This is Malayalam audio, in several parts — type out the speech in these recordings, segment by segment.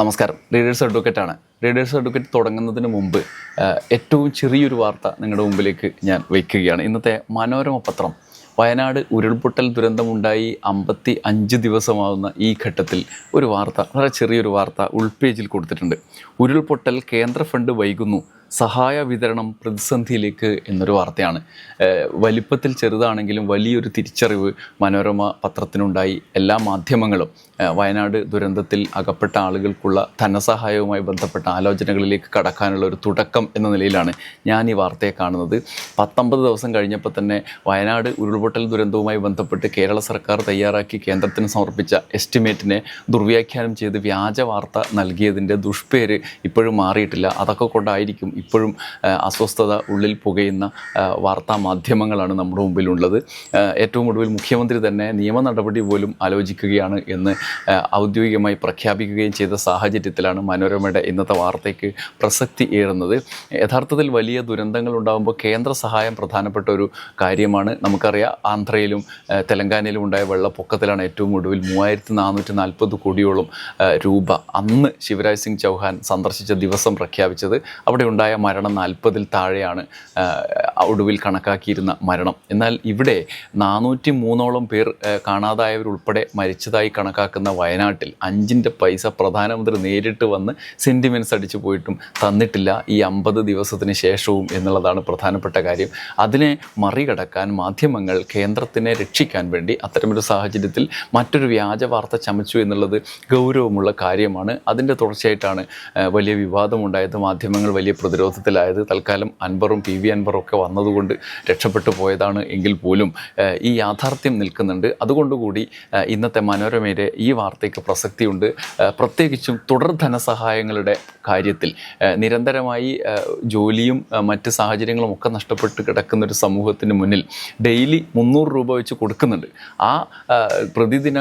നമസ്കാരം. റീഡേഴ്സ് അഡ്വക്കേറ്റ് ആണ്. റീഡേഴ്സ് അഡ്വക്കേറ്റ് തുടങ്ങുന്നതിന് മുമ്പ് ഏറ്റവും ചെറിയൊരു വാർത്ത നിങ്ങളുടെ മുമ്പിലേക്ക് ഞാൻ വയ്ക്കുകയാണ്. ഇന്നത്തെ മനോരമ പത്രം വയനാട് ഉരുൾപൊട്ടൽ ദുരന്തമുണ്ടായി അമ്പത്തി അഞ്ച് ദിവസമാവുന്ന ഈ ഘട്ടത്തിൽ ഒരു വാർത്ത വളരെ ചെറിയൊരു വാർത്ത ഉൾപേജിൽ കൊടുത്തിട്ടുണ്ട്. ഉരുൾപൊട്ടൽ കേന്ദ്ര ഫണ്ട് വൈകുന്നു. സഹായ വിതരണം പ്രതിസന്ധിയിലേക്ക് എന്നൊരു വാർത്തയാണ്. വലിപ്പത്തിൽ ചെറുതാണെങ്കിലും വലിയൊരു തിരിച്ചറിവ് മനോരമ പത്രത്തിനുണ്ടായി. എല്ലാ മാധ്യമങ്ങളും വയനാട് ദുരന്തത്തിൽ അകപ്പെട്ട ആളുകൾക്കുള്ള ധനസഹായവുമായി ബന്ധപ്പെട്ട ആലോചനകളിലേക്ക് കടക്കാനുള്ള ഒരു തുടക്കം എന്ന നിലയിലാണ് ഞാൻ ഈ വാർത്തയെ കാണുന്നത്. പത്തൊമ്പത് ദിവസം കഴിഞ്ഞപ്പോൾ തന്നെ വയനാട് ഉരുൾപൊട്ടൽ ദുരന്തവുമായി ബന്ധപ്പെട്ട് കേരള സർക്കാർ തയ്യാറാക്കി കേന്ദ്രത്തിന് സമർപ്പിച്ച എസ്റ്റിമേറ്റിനെ ദുർവ്യാഖ്യാനം ചെയ്ത് വ്യാജ വാർത്ത നൽകിയതിന്റെ ദുഷ്പേര് ഇപ്പോഴും മാറിയിട്ടില്ല. അതൊക്കെ കൊണ്ടായിരിക്കും ഇപ്പോഴും അസ്വസ്ഥത ഉള്ളിൽ പുകയുന്ന വാർത്താ മാധ്യമങ്ങളാണ് നമ്മുടെ മുമ്പിലുള്ളത്. ഏറ്റവും ഒടുവിൽ മുഖ്യമന്ത്രി തന്നെ നിയമ നടപടി പോലും ആലോചിക്കുകയാണ് എന്ന് ഔദ്യോഗികമായി പ്രഖ്യാപിക്കുകയും ചെയ്ത സാഹചര്യത്തിലാണ് മനോരമയുടെ ഇന്നത്തെ വാർത്തയ്ക്ക് പ്രസക്തി ഏറുന്നത്. യഥാർത്ഥത്തിൽ വലിയ ദുരന്തങ്ങൾ ഉണ്ടാകുമ്പോൾ കേന്ദ്ര സഹായം പ്രധാനപ്പെട്ട ഒരു കാര്യമാണ്. നമുക്കറിയാം ആന്ധ്രയിലും തെലങ്കാനയിലും ഉണ്ടായ വെള്ളപ്പൊക്കത്തിലാണ് ഏറ്റവും ഒടുവിൽ മൂവായിരത്തി നാനൂറ്റി നാൽപ്പത് കോടിയോളം രൂപ അന്ന് ശിവരാജ് സിംഗ് ചൗഹാൻ സന്ദർശിച്ച ദിവസം പ്രഖ്യാപിച്ചത്. അവിടെ ഉണ്ടായ മരണം നാൽപ്പതിൽ താഴെയാണ് ഒടുവിൽ കണക്കാക്കിയിരുന്ന മരണം. എന്നാൽ ഇവിടെ നാനൂറ്റി മൂന്നോളം പേർ കാണാതായവരുൾപ്പെടെ മരിച്ചതായി കണക്കാക്കുന്ന വയനാട്ടിൽ അഞ്ചിന്റെ പൈസ പ്രധാനമന്ത്രി നേരിട്ട് വന്ന് സെന്റിമെന്റ്സ് അടിച്ചു പോയിട്ടും തന്നിട്ടില്ല. ഈ അമ്പത് ദിവസത്തിന് ശേഷവും എന്നുള്ളതാണ് പ്രധാനപ്പെട്ട കാര്യം. അതിനെ മറികടക്കാൻ മാധ്യമങ്ങൾ കേന്ദ്രത്തിനെ രക്ഷിക്കാൻ വേണ്ടി അത്തരമൊരു സാഹചര്യത്തിൽ മറ്റൊരു വ്യാജ വാർത്ത ചമച്ചു എന്നുള്ളത് ഗൗരവമുള്ള കാര്യമാണ്. അതിന്റെ തുടർച്ചയായിട്ടാണ് വലിയ വിവാദമുണ്ടായത്. മാധ്യമങ്ങൾ വലിയ പ്രതിരോധത്തിലായത്. തൽക്കാലം അൻബറും പി വി അൻബറും ഒക്കെ വന്നതുകൊണ്ട് രക്ഷപ്പെട്ടു പോയതാണ് എങ്കിൽ പോലും ഈ യാഥാർത്ഥ്യം നിൽക്കുന്നുണ്ട്. അതുകൊണ്ടുകൂടി ഇന്നത്തെ മനോരമയുടെ ഈ വാർത്തയ്ക്ക് പ്രസക്തിയുണ്ട്. പ്രത്യേകിച്ചും തുടർ ധനസഹായങ്ങളുടെ കാര്യത്തിൽ നിരന്തരമായി ജോലിയും മറ്റ് സാഹചര്യങ്ങളും ഒക്കെ നഷ്ടപ്പെട്ട് കിടക്കുന്ന ഒരു സമൂഹത്തിന് മുന്നിൽ ഡെയിലി മുന്നൂറ് രൂപ വെച്ച് കൊടുക്കുന്നുണ്ട്. ആ പ്രതിദിന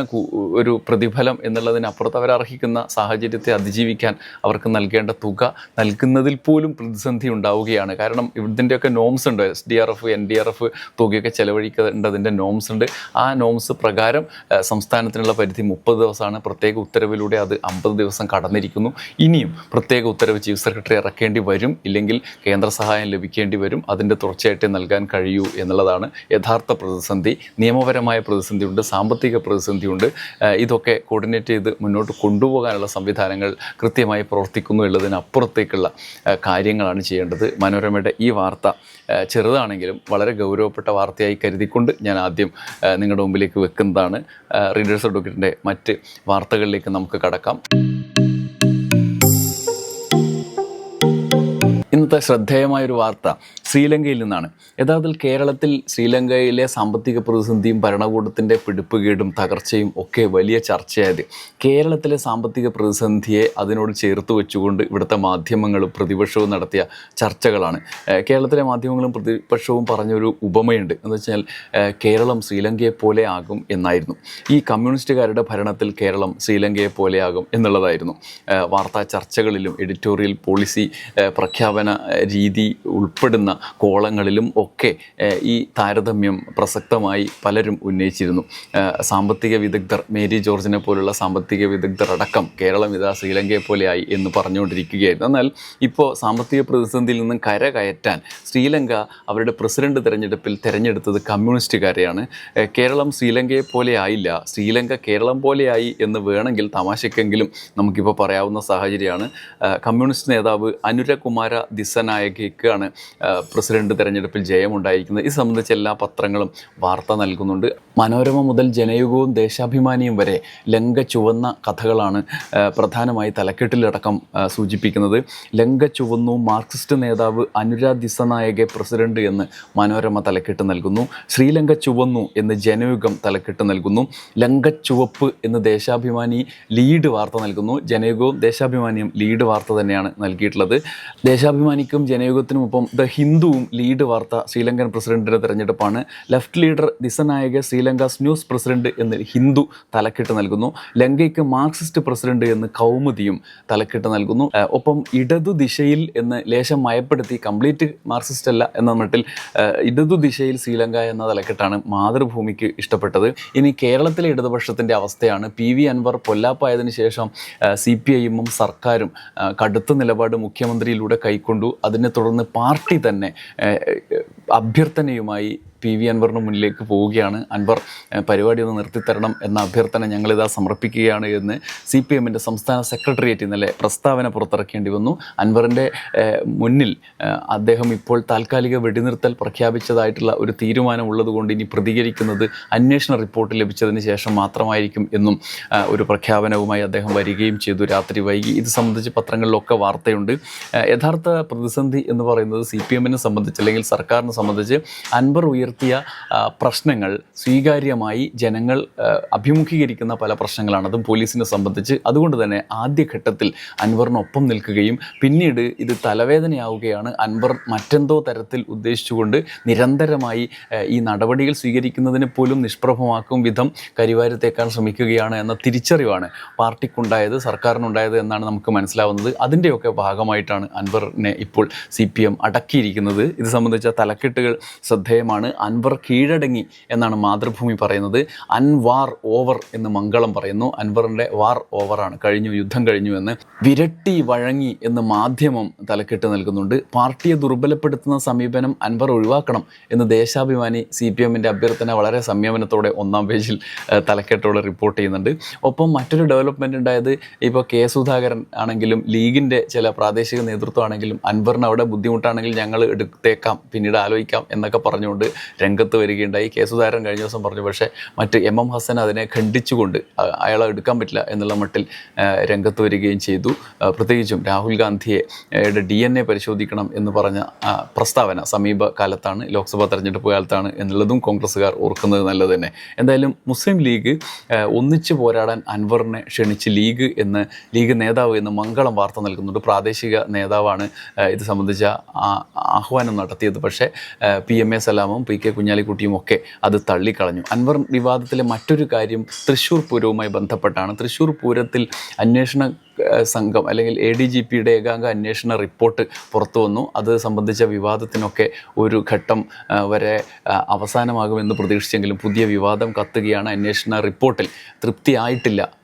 ഒരു പ്രതിഫലം എന്നുള്ളതിനപ്പുറത്ത് അവർ അർഹിക്കുന്ന സാഹചര്യത്തെ അതിജീവിക്കാൻ അവർക്ക് നൽകേണ്ട തുക നൽകുന്നതിൽ പോലും പ്രതിസന്ധി ഉണ്ടാവുകയാണ് കാരണം ഇതിന്റെയൊക്കെ നോംസ് ഉണ്ട്. S D R F N D R F തുകയൊക്കെ ചെലവഴിക്കേണ്ടതിന്റെ നോംസ് ഉണ്ട്. ആ നോംസ് പ്രകാരം സംസ്ഥാനത്തിനുള്ള പരിധി മുപ്പത് ദിവസമാണ്. പ്രത്യേക ഉത്തരവിലൂടെ അത് അമ്പത് ദിവസം കടന്നിരിക്കുന്നു. ഇനിയും പ്രത്യേക ഉത്തരവ് ചീഫ് സെക്രട്ടറി ഇറക്കേണ്ടി വരും. ഇല്ലെങ്കിൽ കേന്ദ്ര സഹായം ലഭിക്കേണ്ടി വരും. അതിന്റെ തുടർച്ചയായിട്ട് നൽകാൻ കഴിയൂ എന്നുള്ളതാണ് യഥാർത്ഥ പ്രതിസന്ധി. നിയമപരമായ പ്രതിസന്ധിയുണ്ട്. സാമ്പത്തിക പ്രതിസന്ധിയുണ്ട്. ഇതൊക്കെ കോർഡിനേറ്റ് ചെയ്ത് മുന്നോട്ട് കൊണ്ടുപോകാനുള്ള സംവിധാനങ്ങൾ കൃത്യമായി പ്രവർത്തിക്കുന്നു എന്നുള്ളതിനപ്പുറത്തേക്കുള്ള ആ, കാര്യങ്ങളാണ് ചെയ്യേണ്ടത്. മനോരമയുടെ ഈ വാർത്ത ചെറുതാണെങ്കിലും വളരെ ഗൗരവപ്പെട്ട വാർത്തയായി കരുതിക്കൊണ്ട് ഞാൻ ആദ്യം നിങ്ങളുടെ മുമ്പിലേക്ക് വെക്കുന്നതാണ്. റീഡേഴ്സ് അഡ്വക്കേറ്റിന്റെ മറ്റ് വാർത്തകളിലേക്ക് നമുക്ക് കടക്കാം. ഇന്നത്തെ ശ്രദ്ധേയമായ ഒരു വാർത്ത ശ്രീലങ്കയിൽ നിന്നാണ്. യഥാർത്ഥത്തിൽ കേരളത്തിൽ ശ്രീലങ്കയിലെ സാമ്പത്തിക പ്രതിസന്ധിയും ഭരണകൂടത്തിന്റെ പിടിപ്പുകേടും തകർച്ചയും ഒക്കെ വലിയ ചർച്ചയായത്. കേരളത്തിലെ സാമ്പത്തിക പ്രതിസന്ധിയെ അതിനോട് ചേർത്ത് വെച്ചുകൊണ്ട് ഇവിടുത്തെ മാധ്യമങ്ങളും പ്രതിപക്ഷവും നടത്തിയ ചർച്ചകളാണ്. കേരളത്തിലെ മാധ്യമങ്ങളും പ്രതിപക്ഷവും പറഞ്ഞൊരു ഉപമയുണ്ട്. എന്ന് വെച്ചാൽ കേരളം ശ്രീലങ്കയെ പോലെ ആകും എന്നായിരുന്നു. ഈ കമ്മ്യൂണിസ്റ്റുകാരുടെ ഭരണത്തിൽ കേരളം ശ്രീലങ്കയെ പോലെയാകും എന്നുള്ളതായിരുന്നു. വാർത്താ ചർച്ചകളിലും എഡിറ്റോറിയൽ പോളിസി പ്രഖ്യാപന രീതി ഉൾപ്പെടുന്ന കോളങ്ങളിലും ഒക്കെ ഈ താരതമ്യം പ്രസക്തമായി പലരും ഉന്നയിച്ചിരുന്നു. സാമ്പത്തിക വിദഗ്ധർ മേരി ജോർജിനെ പോലുള്ള സാമ്പത്തിക വിദഗ്ധർ അടക്കം കേരളം ഇതാ ശ്രീലങ്കയെ പോലെയായി എന്ന് പറഞ്ഞുകൊണ്ടിരിക്കുകയായിരുന്നു. എന്നാൽ ഇപ്പോൾ സാമ്പത്തിക പ്രതിസന്ധിയിൽ നിന്നും കര കയറ്റാൻ ശ്രീലങ്ക അവരുടെ പ്രസിഡന്റ് തെരഞ്ഞെടുപ്പിൽ തിരഞ്ഞെടുത്തത് കമ്മ്യൂണിസ്റ്റുകാരെയാണ്. കേരളം ശ്രീലങ്കയെ പോലെ ആയില്ല. ശ്രീലങ്ക കേരളം പോലെയായി എന്ന് വേണമെങ്കിൽ തമാശക്കെങ്കിലും നമുക്കിപ്പോൾ പറയാവുന്ന സാഹചര്യമാണ്. കമ്മ്യൂണിസ്റ്റ് നേതാവ് അനുരകുമാര ദിസനായകയ്ക്കാണ് ഏഹ് പ്രസിഡന്റ് തെരഞ്ഞെടുപ്പിൽ ജയമുണ്ടായിരിക്കുന്നത്. ഇത് സംബന്ധിച്ച് എല്ലാ പത്രങ്ങളും വാർത്ത നൽകുന്നുണ്ട്. മനോരമ മുതൽ ജനയുഗവും ദേശാഭിമാനിയും വരെ ലങ്ക ചുവന്ന കഥകളാണ് പ്രധാനമായി തലക്കെട്ടിലടക്കം സൂചിപ്പിക്കുന്നത്. ലങ്ക ചുവന്നു മാർക്സിസ്റ്റ് നേതാവ് അനുരാ ദിസനായകെ പ്രസിഡന്റ് എന്ന് മനോരമ തലക്കെട്ട് നൽകുന്നു. ശ്രീലങ്ക ചുവന്നു എന്ന് ജനയുഗം തലക്കെട്ട് നൽകുന്നു. ലങ്ക ചുവപ്പ് എന്ന് ദേശാഭിമാനി ലീഡ് വാർത്ത നൽകുന്നു. ജനയുഗവും ദേശാഭിമാനിയും ലീഡ് വാർത്ത തന്നെയാണ് നൽകിയിട്ടുള്ളത്. ദേശാഭിമാനിക്കും ജനയുഗത്തിനുമൊപ്പം ദ ഹിന്ദുവും ലീഡ് വാർത്ത ശ്രീലങ്കൻ പ്രസിഡന്റിന്റെ തെരഞ്ഞെടുപ്പാണ്. Left leader Dissanayake Sri Lanka's news president Hindu Hindu തലക്കെട്ട് നൽകുന്നു. ലങ്കയ്ക്ക് മാർക്സിസ്റ്റ് പ്രസിഡന്റ് എന്ന് കൗമുദിയും തലക്കെട്ട് നൽകുന്നു. ഒപ്പം ഇടതു ദിശയിൽ എന്ന് ലേശം മയപ്പെടുത്തി കംപ്ലീറ്റ് മാർക്സിസ്റ്റ് അല്ല എന്ന മട്ടിൽ ഇടതു ദിശയിൽ ശ്രീലങ്ക എന്ന തലക്കെട്ടാണ് മാതൃഭൂമിക്ക് ഇഷ്ടപ്പെട്ടത്. ഇനി കേരളത്തിലെ ഇടതുപക്ഷത്തിന്റെ അവസ്ഥയാണ്. പി വി അൻവർ പൊല്ലാപ്പായതിനു ശേഷം സി പി ഐ എമ്മും സർക്കാരും കടുത്ത നിലപാട് മുഖ്യമന്ത്രിയിലൂടെ കൈക്കൊണ്ടു. അതിനെ തുടർന്ന് പാർട്ടി തന്നെ അഭ്യർത്ഥനയുമായി പി വി അൻവറിന് മുന്നിലേക്ക് പോവുകയാണ്. അൻവർ പരിപാടി ഒന്ന് നിർത്തിത്തരണം എന്ന അഭ്യർത്ഥന ഞങ്ങളിതാ സമർപ്പിക്കുകയാണ് എന്ന് സി പി എമ്മിന്റെ സംസ്ഥാന സെക്രട്ടേറിയറ്റ് ഇന്നലെ പ്രസ്താവന പുറത്തിറക്കേണ്ടി വന്നു. അൻവറിന്റെ മുന്നിൽ അദ്ദേഹം ഇപ്പോൾ താൽക്കാലിക വെടിനിർത്തൽ പ്രഖ്യാപിച്ചതായിട്ടുള്ള ഒരു തീരുമാനം ഉള്ളതുകൊണ്ട് ഇനി പ്രതികരിക്കുന്നത് അന്വേഷണ റിപ്പോർട്ട് ലഭിച്ചതിന് ശേഷം മാത്രമായിരിക്കും എന്നും ഒരു പ്രഖ്യാപനവുമായി അദ്ദേഹം വരികയും ചെയ്തു രാത്രി വൈകി. ഇത് സംബന്ധിച്ച് പത്രങ്ങളിലൊക്കെ വാർത്തയുണ്ട്. യഥാർത്ഥ പ്രതിസന്ധി എന്ന് പറയുന്നത് സി പി എമ്മിനെ സംബന്ധിച്ച് അല്ലെങ്കിൽ സർക്കാരിനെ സംബന്ധിച്ച് അൻവർ ഉയർത്തിയ പ്രശ്നങ്ങൾ സ്വീകാര്യമായി ജനങ്ങൾ അഭിമുഖീകരിക്കുന്ന പല പ്രശ്നങ്ങളാണ്. അതും പോലീസിനെ സംബന്ധിച്ച്. അതുകൊണ്ട് തന്നെ ആദ്യഘട്ടത്തിൽ അൻവറിനൊപ്പം നിൽക്കുകയും പിന്നീട് ഇത് തലവേദനയാവുകയാണ് അൻവർ മറ്റെന്തോ തരത്തിൽ ഉദ്ദേശിച്ചുകൊണ്ട് നിരന്തരമായി ഈ നടപടികൾ സ്വീകരിക്കുന്നതിന് പോലും നിഷ്പ്രഭമാക്കും വിധം കരിവാരത്തേക്കാൻ ശ്രമിക്കുകയാണ് എന്ന തിരിച്ചറിവാണ് പാർട്ടിക്കുണ്ടായത് സർക്കാരിനുണ്ടായത് എന്നാണ് നമുക്ക് മനസ്സിലാവുന്നത്. അതിന്റെയൊക്കെ ഭാഗമായിട്ടാണ് അൻവറിനെ ഇപ്പോൾ സി പി എം അടക്കിയിരിക്കുന്നത്. ഇത് സംബന്ധിച്ച തലക്കെട്ടുകൾ ശ്രദ്ധേയമാണ്. അൻവർ കീഴടങ്ങി എന്നാണ് മാതൃഭൂമി പറയുന്നത്. അൻവാർ ഓവർ എന്ന് മംഗളം പറയുന്നു. അൻവറിന്റെ വാർ ഓവറാണ് കഴിഞ്ഞു യുദ്ധം കഴിഞ്ഞു എന്ന് വിരട്ടി വഴങ്ങി എന്ന് മാധ്യമം തലക്കെട്ട് നൽകുന്നുണ്ട്. പാർട്ടിയെ ദുർബലപ്പെടുത്തുന്ന സമീപനം അൻവർ ഒഴിവാക്കണം എന്ന് ദേശാഭിമാനി സി പി എമ്മിന്റെ അഭ്യർത്ഥന വളരെ സംയമനത്തോടെ ഒന്നാം പേജിൽ തലക്കെട്ടോടെ റിപ്പോർട്ട് ചെയ്യുന്നുണ്ട്. ഒപ്പം മറ്റൊരു ഡെവലപ്മെന്റ് ഉണ്ടായത് ഇപ്പോൾ കെ സുധാകരൻ ആണെങ്കിലും ലീഗിന്റെ ചില പ്രാദേശിക നേതൃത്വമാണെങ്കിലും അൻവറിന് അവിടെ ബുദ്ധിമുട്ടാണെങ്കിൽ ഞങ്ങൾ എടുത്തേക്കാം പിന്നീട് ആലോചിക്കാം എന്നൊക്കെ പറഞ്ഞുകൊണ്ട് രംഗത്ത് വരികയുണ്ടായി. കെ സുധാകരൻ കഴിഞ്ഞ ദിവസം പറഞ്ഞു പക്ഷേ മറ്റ് എം എം ഹസൻ അതിനെ ഖണ്ഡിച്ചുകൊണ്ട് അയാളെ എടുക്കാൻ പറ്റില്ല എന്നുള്ള മട്ടിൽ രംഗത്ത് വരികയും ചെയ്തു. പ്രത്യേകിച്ചും രാഹുൽ ഗാന്ധിയെ ഡി എൻ എ പരിശോധിക്കണം എന്ന് പറഞ്ഞ പ്രസ്താവന സമീപ കാലത്താണ് ലോക്സഭാ തെരഞ്ഞെടുപ്പ് കാലത്താണ് എന്നുള്ളതും കോൺഗ്രസ്സുകാർ ഓർക്കുന്നത് നല്ലത് തന്നെ. എന്തായാലും മുസ്ലിം ലീഗ് ഒന്നിച്ചു പോരാടാൻ അൻവറിനെ ക്ഷണിച്ച് ലീഗ് എന്ന് ലീഗ് നേതാവ് എന്ന് മംഗളം വാർത്ത നൽകുന്നുണ്ട്. പ്രാദേശിക നേതാവാണ് ഇത് സംബന്ധിച്ച ആഹ്വാനം നടത്തിയത്. പക്ഷേ പി എം എ സലാമും പി കെ കുഞ്ഞാലിക്കുട്ടിയും ഒക്കെ അത് തള്ളിക്കളഞ്ഞു. അൻവർ വിവാദത്തിലെ മറ്റൊരു കാര്യം തൃശ്ശൂർ പൂരവുമായി ബന്ധപ്പെട്ടാണ്. തൃശ്ശൂർ പൂരത്തിൽ അന്വേഷണ സംഘം അല്ലെങ്കിൽ എ ഡി ജി പിയുടെ ഏകാംഗ അന്വേഷണ റിപ്പോർട്ട് പുറത്തു വന്നു. അത് സംബന്ധിച്ച വിവാദത്തിനൊക്കെ ഒരു ഘട്ടം വരെ അവസാനമാകുമെന്ന് പ്രതീക്ഷിച്ചെങ്കിലും പുതിയ വിവാദം കത്തുകയാണ് അന്വേഷണ റിപ്പോർട്ടിൽ. തൃപ്തിയായിട്ടില്ല.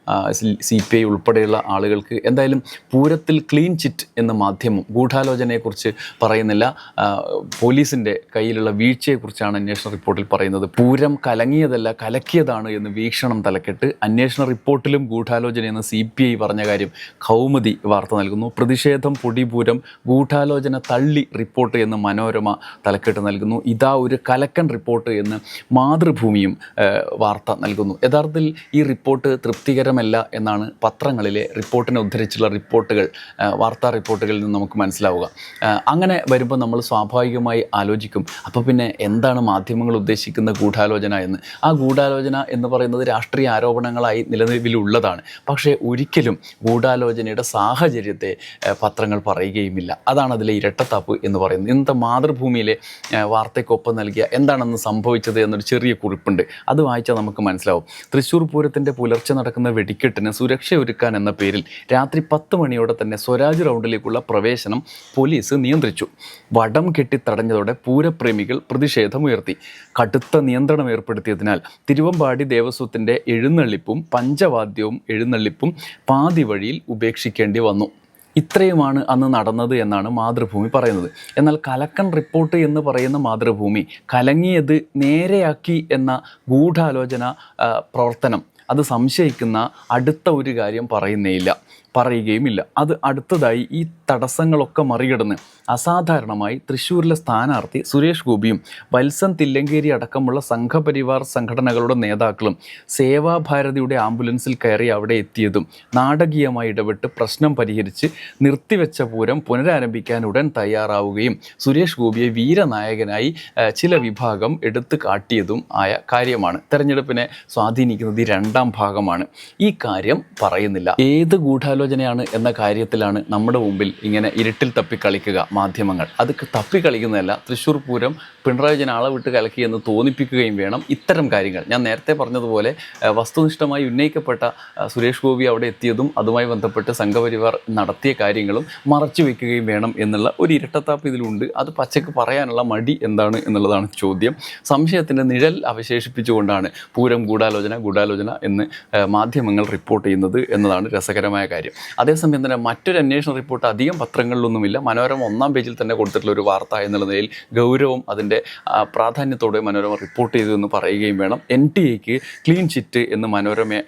സി പി ഐ ഉൾപ്പെടെയുള്ള ആളുകൾക്ക് എന്തായാലും പൂരത്തിൽ ക്ലീൻ ചിറ്റ് എന്ന മാധ്യമം ഗൂഢാലോചനയെക്കുറിച്ച് പറയുന്നില്ല. പോലീസിന്റെ കയ്യിലുള്ള വീഴ്ചയെക്കുറിച്ചാണ് അന്വേഷണ റിപ്പോർട്ടിൽ പറയുന്നത്. പൂരം കലങ്ങിയതല്ല കലക്കിയതാണ് എന്ന് വീക്ഷണം തലക്കെട്ട് അന്വേഷണ റിപ്പോർട്ടിലും ഗൂഢാലോചനയെന്ന് സി പി ഐ പറഞ്ഞ കാര്യം കൗമുദി വാർത്ത നൽകുന്നു. പ്രതിഷേധം പൊടിപൂരം ഗൂഢാലോചന തള്ളി റിപ്പോർട്ട് എന്ന് മനോരമ തലക്കെട്ട് നൽകുന്നു. ഇതാ ഒരു കലക്കൻ റിപ്പോർട്ട് എന്ന് മാതൃഭൂമിയും വാർത്ത നൽകുന്നു. യഥാർത്ഥത്തിൽ ഈ റിപ്പോർട്ട് തൃപ്തികരമല്ല എന്നാണ് പത്രങ്ങളിലെ റിപ്പോർട്ടിനെ ഉദ്ധരിച്ചുള്ള റിപ്പോർട്ടുകൾ വാർത്താ റിപ്പോർട്ടുകളിൽ നിന്ന് നമുക്ക് മനസ്സിലാവുക. അങ്ങനെ വരുമ്പോൾ നമ്മൾ സ്വാഭാവികമായി ആലോചിക്കും അപ്പോൾ പിന്നെ എന്താണ് മാധ്യമങ്ങൾ ഉദ്ദേശിക്കുന്ന ഗൂഢാലോചന എന്ന്? ആ ഗൂഢാലോചന എന്ന് പറയുന്നത് രാഷ്ട്രീയ ആരോപണങ്ങളായി നിലനിലുള്ളതാണ് പക്ഷേ ഒരിക്കലും ഗൂഢാലോചനയുടെ സാഹചര്യത്തെ പത്രങ്ങൾ പറയുകയുമില്ല. അതാണ് അതിലെ ഇരട്ടത്താപ്പ് എന്ന് പറയുന്നത്. ഇന്നത്തെ മാതൃഭൂമിയിലെ വാർത്തയ്ക്കൊപ്പം നൽകിയ എന്താണെന്ന് സംഭവിച്ചത് എന്നൊരു ചെറിയ കുറിപ്പുണ്ട്. അത് വായിച്ചാൽ നമുക്ക് മനസ്സിലാവും. തൃശ്ശൂർ പൂരത്തിന്റെ പുലർച്ചെ നടക്കുന്ന വെടിക്കെട്ടിന് സുരക്ഷ ഒരുക്കാൻ എന്ന പേരിൽ രാത്രി പത്ത് മണിയോടെ തന്നെ സ്വരാജ് റൗണ്ടിലേക്കുള്ള പ്രവേശനം പോലീസ് നിയന്ത്രിച്ചു. വടം കെട്ടി തടഞ്ഞതോടെ പൂരപ്രേമികൾ പ്രതിഷേധമുയർത്തി. കടുത്ത നിയന്ത്രണം ഏർപ്പെടുത്തിയതിനാൽ തിരുവമ്പാടി ദേവസ്വത്തിന്റെ എഴുന്നള്ളിപ്പും പഞ്ചവാദ്യവും എഴുന്നള്ളിപ്പും പാതി വഴിയിൽ ഉപേക്ഷിക്കേണ്ടി വന്നു. ഇത്രയുമാണ് അന്ന് നടന്നത് എന്നാണ് മാതൃഭൂമി പറയുന്നത്. എന്നാൽ കലക്കൻ റിപ്പോർട്ട് എന്ന് പറയുന്ന മാതൃഭൂമി കലങ്ങിയത് നേരെയാക്കി എന്ന ഗൂഢാലോചന പ്രവർത്തനം അത് സംശയിക്കുന്ന അടുത്ത ഒരു കാര്യം പറയുന്നേയില്ല പറയുകയുമില്ല. അത് അടുത്തതായി ഈ തടസ്സങ്ങളൊക്കെ മറികടന്ന് അസാധാരണമായി തൃശ്ശൂരിലെ സ്ഥാനാർത്ഥി സുരേഷ് ഗോപിയും വത്സൻ തില്ലങ്കേരി അടക്കമുള്ള സംഘപരിവാർ സംഘടനകളുടെ നേതാക്കളും സേവാഭാരതിയുടെ ആംബുലൻസിൽ കയറി അവിടെ എത്തിയതും നാടകീയമായി ഇടപെട്ട് പ്രശ്നം പരിഹരിച്ച് നിർത്തിവെച്ച പൂരം പുനരാരംഭിക്കാൻ ഉടൻ തയ്യാറാവുകയും സുരേഷ് ഗോപിയെ വീരനായകനായി ചില വിഭാഗം എടുത്തു കാട്ടിയതും ആയ കാര്യമാണ്. തെരഞ്ഞെടുപ്പിനെ സ്വാധീനിക്കുന്നത് രണ്ടാം ഭാഗമാണ്. ഈ കാര്യം പറയുന്നില്ല. ഏത് ഗൂഢാലോചന ഗൂഢാലോചനയാണ് എന്ന കാര്യത്തിലാണ് നമ്മുടെ മുമ്പിൽ ഇങ്ങനെ ഇരുട്ടിൽ തപ്പി കളിക്കുക മാധ്യമങ്ങൾ. അത് തപ്പി കളിക്കുന്നതല്ല തൃശ്ശൂർ പൂരം പിണറായി വിജയൻ ആളെ വിട്ട് കലക്കി എന്ന് തോന്നിപ്പിക്കുകയും വേണം ഇത്തരം കാര്യങ്ങൾ. ഞാൻ നേരത്തെ പറഞ്ഞതുപോലെ വസ്തുനിഷ്ഠമായി ഉന്നയിക്കപ്പെട്ട സുരേഷ് ഗോപി അവിടെ എത്തിയതും അതുമായി ബന്ധപ്പെട്ട് സംഘപരിവാർ നടത്തിയ കാര്യങ്ങളും മറച്ചു വെക്കുകയും വേണം എന്നുള്ള ഒരു ഇരട്ടത്താപ്പ് ഇതിലുണ്ട്. അത് പച്ചക്ക് പറയാനുള്ള മടി എന്താണ് എന്നുള്ളതാണ് ചോദ്യം. സംശയത്തിന്റെ നിഴൽ അവശേഷിപ്പിച്ചുകൊണ്ടാണ് പൂരം ഗൂഢാലോചന ഗൂഢാലോചന എന്ന് മാധ്യമങ്ങൾ റിപ്പോർട്ട് ചെയ്യുന്നത് എന്നതാണ് രസകരമായ കാര്യം. അതേസമയം തന്നെ മറ്റൊരു അന്വേഷണ റിപ്പോർട്ട് അധികം പത്രങ്ങളിലൊന്നുമില്ല. മനോരമ ഒന്നാം പേജിൽ തന്നെ കൊടുത്തിട്ടുള്ള ഒരു വാർത്ത എന്നുള്ള നിലയിൽ ഗൗരവം അതിന്റെ പ്രാധാന്യത്തോടെ മനോരമ റിപ്പോർട്ട് ചെയ്തു എന്ന് പറയുകയും വേണം. എൻ ടി എക്ക് ക്ലീൻ ചിറ്റ് എന്ന് മനോരമയെ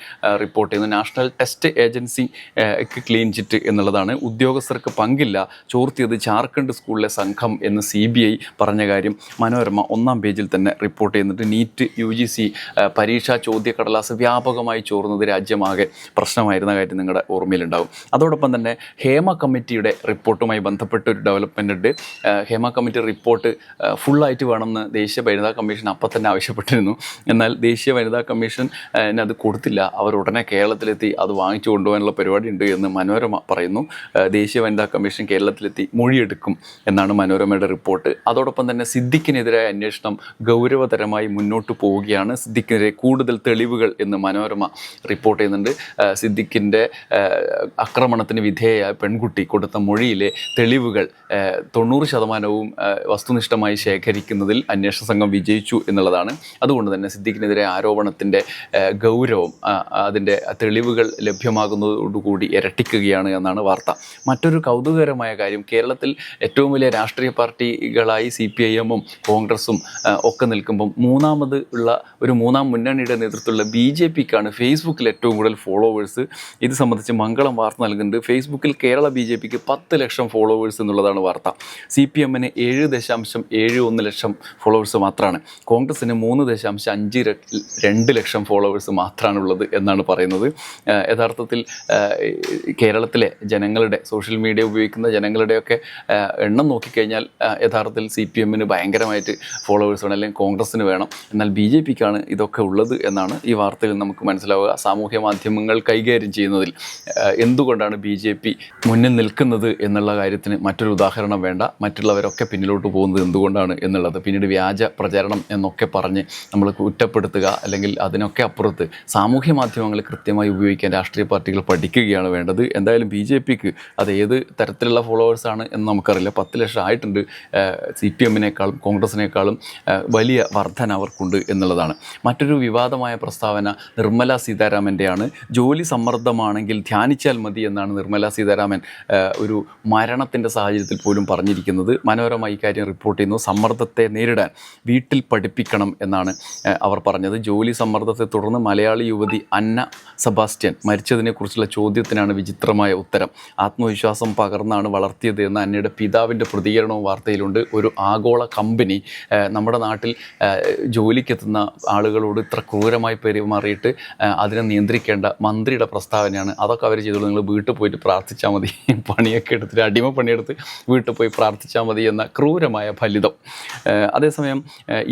റിപ്പോർട്ട് ചെയ്യുന്നു. നാഷണൽ ടെസ്റ്റ് ഏജൻസിക്ക് ക്ലീൻ ചിറ്റ് എന്നുള്ളതാണ്. ഉദ്യോഗസ്ഥർക്ക് പങ്കില്ല. ചോർത്തിയത് ജാർഖണ്ഡ് സ്കൂളിലെ സംഘം എന്ന് സി ബി ഐ പറഞ്ഞ കാര്യം മനോരമ ഒന്നാം പേജിൽ തന്നെ റിപ്പോർട്ട് ചെയ്യുന്നുണ്ട്. നീറ്റ് യു ജി സി പരീക്ഷാ ചോദ്യക്കടലാസ് വ്യാപകമായി ചോർന്നത് രാജ്യമാകെ പ്രശ്നമായിരുന്ന കാര്യം നിങ്ങളുടെ ഓർമ്മയിലുണ്ടാവും അതോടൊപ്പം തന്നെ ഹേമ കമ്മിറ്റിയുടെ റിപ്പോർട്ടുമായി ബന്ധപ്പെട്ട ഒരു ഡെവലപ്മെന്റ് ഉണ്ട്. ഹേമ കമ്മിറ്റി റിപ്പോർട്ട് ഫുള്ളായിട്ട് വേണമെന്ന് ദേശീയ വനിതാ കമ്മീഷൻ അപ്പം തന്നെ ആവശ്യപ്പെട്ടിരുന്നു. എന്നാൽ ദേശീയ വനിതാ കമ്മീഷൻ അത് കൊടുത്തില്ല. അവർ ഉടനെ കേരളത്തിലെത്തി അത് വാങ്ങിച്ചു കൊണ്ടുപോകാനുള്ള പരിപാടി ഉണ്ട് എന്ന് മനോരമ പറയുന്നു. ദേശീയ വനിതാ കമ്മീഷൻ കേരളത്തിലെത്തി മൊഴിയെടുക്കും എന്നാണ് മനോരമയുടെ റിപ്പോർട്ട് അതോടൊപ്പം തന്നെ സിദ്ദിഖിനെതിരായ അന്വേഷണം ഗൗരവതരമായി മുന്നോട്ട് പോവുകയാണ്. സിദ്ദിഖിനെതിരെ കൂടുതൽ തെളിവുകൾ എന്ന് മനോരമ റിപ്പോർട്ട് ചെയ്യുന്നുണ്ട്. സിദ്ദിഖിന്റെ ആക്രമണത്തിന് വിധേയയായ പെൺകുട്ടി കൊടുത്ത മൊഴിയിലെ തെളിവുകൾ തൊണ്ണൂറ് ശതമാനവും വസ്തുനിഷ്ഠമായി ശേഖരിക്കുന്നതിൽ അന്വേഷണ സംഘം വിജയിച്ചു എന്നുള്ളതാണ്. അതുകൊണ്ട് തന്നെ സിദ്ദിഖിനെതിരെ ആരോപണത്തിന്റെ ഗൗരവം അതിന്റെ തെളിവുകൾ ലഭ്യമാകുന്നതോടുകൂടി ഇരട്ടിക്കുകയാണ് എന്നാണ് വാർത്ത. മറ്റൊരു കൗതുകകരമായ കാര്യം കേരളത്തിൽ ഏറ്റവും വലിയ രാഷ്ട്രീയ പാർട്ടികളായി സി പി ഐ എമ്മും കോൺഗ്രസും ഒക്കെ നിൽക്കുമ്പം മൂന്നാമത് ഉള്ള ഒരു മൂന്നാം മുന്നണിയുടെ നേതൃത്വമുള്ള ബി ജെ പിക്കാണ് ഫേസ്ബുക്കിൽ ഏറ്റവും കൂടുതൽ ഫോളോവേഴ്സ്. ഇത് സംബന്ധിച്ച് മംഗളം വാർത്ത നൽകുന്നുണ്ട്. ഫേസ്ബുക്കിൽ കേരള ബി ജെ പിക്ക് പത്ത് ലക്ഷം ഫോളോവേഴ്സ് എന്നുള്ളതാണ് വാർത്ത. സി പി എമ്മിന് ഏഴ് ദശാംശം ഏഴ് ഒന്ന് ലക്ഷം ഫോളോവേഴ്സ് മാത്രമാണ്. കോൺഗ്രസിന് മൂന്ന് ദശാംശം അഞ്ച് രണ്ട് ലക്ഷം ഫോളോവേഴ്സ് മാത്രമാണ് ഉള്ളത് എന്നാണ് പറയുന്നത്. യഥാർത്ഥത്തിൽ കേരളത്തിലെ ജനങ്ങളുടെ സോഷ്യൽ മീഡിയ ഉപയോഗിക്കുന്ന ജനങ്ങളുടെയൊക്കെ എണ്ണം നോക്കിക്കഴിഞ്ഞാൽ യഥാർത്ഥത്തിൽ സി പി എമ്മിന് ഭയങ്കരമായിട്ട് ഫോളോവേഴ്സ് വേണം അല്ലെങ്കിൽ കോൺഗ്രസ്സിന് വേണം. എന്നാൽ ബി ജെ പിക്കാണ് ഇതൊക്കെ ഉള്ളത് എന്നാണ് ഈ വാർത്തയിൽ നമുക്ക് മനസ്സിലാവുക. സാമൂഹ്യ മാധ്യമങ്ങൾ കൈകാര്യം ചെയ്യുന്നതിൽ എന്തുകൊണ്ടാണ് ബി ജെ പി മുന്നിൽ നിൽക്കുന്നത് എന്നുള്ള കാര്യത്തിന് മറ്റൊരു ഉദാഹരണം വേണ്ട. മറ്റുള്ളവരൊക്കെ പിന്നിലോട്ട് പോകുന്നത് എന്തുകൊണ്ടാണ് എന്നുള്ളത്. പിന്നീട് വ്യാജ പ്രചരണം എന്നൊക്കെ പറഞ്ഞ് നമ്മൾ കുറ്റപ്പെടുത്തുക അല്ലെങ്കിൽ അതിനൊക്കെ അപ്പുറത്ത് സാമൂഹ്യ മാധ്യമങ്ങൾ കൃത്യമായി ഉപയോഗിക്കാൻ രാഷ്ട്രീയ പാർട്ടികൾ പഠിക്കുകയാണ് വേണ്ടത്. എന്തായാലും ബി ജെ പിക്ക് അത് ഏത് തരത്തിലുള്ള ഫോളോവേഴ്സാണ് എന്ന് നമുക്കറിയില്ല. പത്ത് ലക്ഷം ആയിട്ടുണ്ട്. സി പി എമ്മിനേക്കാളും കോൺഗ്രസിനേക്കാളും വലിയ വർധന അവർക്കുണ്ട് എന്നുള്ളതാണ്. മറ്റൊരു വിവാദമായ പ്രസ്താവന നിർമ്മല സീതാരാമന്റെയാണ് ജോലി സമ്മർദ്ദമാണെങ്കിൽ ധ്യാനിച്ചാൽ മതി എന്നാണ് നിർമ്മല സീതാരാമൻ ഒരു മരണത്തിന്റെ സാഹചര്യത്തിൽ പോലും പറഞ്ഞിരിക്കുന്നത്. മനോരമ ഇക്കാര്യം റിപ്പോർട്ട് ചെയ്യുന്നു. സമ്മർദ്ദത്തെ നേരിടാൻ വീട്ടിൽ പഠിപ്പിക്കണം എന്നാണ് അവർ പറഞ്ഞത്. ജോലി സമ്മർദ്ദത്തെ തുടർന്ന് മലയാളി യുവതി അന്ന സെബാസ്റ്റ്യൻ മരിച്ചതിനെക്കുറിച്ചുള്ള ചോദ്യത്തിനാണ് വിചിത്രമായ ഉത്തരം. ആത്മവിശ്വാസം പകർന്നാണ് വളർത്തിയത് എന്ന അന്നയുടെ പിതാവിന്റെ പ്രതികരണവും വാർത്തയിലുണ്ട്. ഒരു ആഗോള കമ്പനി നമ്മുടെ നാട്ടിൽ ജോലിക്കെത്തുന്ന ആളുകളോട് ഇത്ര ക്രൂരമായി പെരുമാറിയിട്ട് അതിനെ നിയന്ത്രിക്കേണ്ട മന്ത്രിയുടെ പ്രസ്താവനയാണ്. അതൊക്കെ അവർ ചെയ്തോളൂ നിങ്ങൾ വീട്ടിൽ പോയിട്ട് പ്രാർത്ഥിച്ചാൽ മതി. പണിയൊക്കെ എടുത്തിട്ട് അടിമ പണിയെടുത്ത് വീട്ടിൽ പോയി പ്രാർത്ഥിച്ചാൽ മതി എന്ന ക്രൂരമായ ഫലിതം. അതേസമയം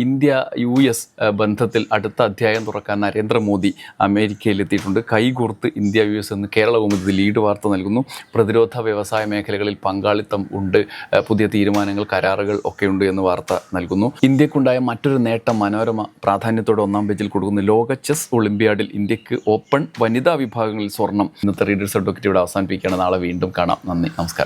ഇന്ത്യ യു എസ് ബന്ധത്തിൽ അടുത്ത അധ്യായം തുറക്കാൻ നരേന്ദ്രമോദി അമേരിക്കയിലെത്തിയിട്ടുണ്ട്. കൈകോർത്ത് ഇന്ത്യ യു എസ് എന്ന് കേരള കൗമുദി ലീഡ് വാർത്ത നൽകുന്നു. പ്രതിരോധ വ്യവസായ മേഖലകളിൽ പങ്കാളിത്തം ഉണ്ട്. പുതിയ തീരുമാനങ്ങൾ കരാറുകൾ ഒക്കെ ഉണ്ട് എന്ന് വാർത്ത നൽകുന്നു. ഇന്ത്യക്കുണ്ടായ മറ്റൊരു നേട്ടം മനോരമ പ്രാധാന്യത്തോടെ ഒന്നാം പേജിൽ കൊടുക്കുന്നു. ലോക ചെസ് ഒളിമ്പ്യാഡിൽ ഇന്ത്യയ്ക്ക് ഓപ്പൺ വനിതാ വിഭാഗങ്ങളിൽ സ്വർണം. ഇന്നത്തെ റീഡേഴ്സ് അഡ്വക്കറ്റ് ഇവിടെ അവസാനിപ്പിക്കുകയാണ്. നാളെ വീണ്ടും കാണാം. നന്ദി. നമസ്കാരം.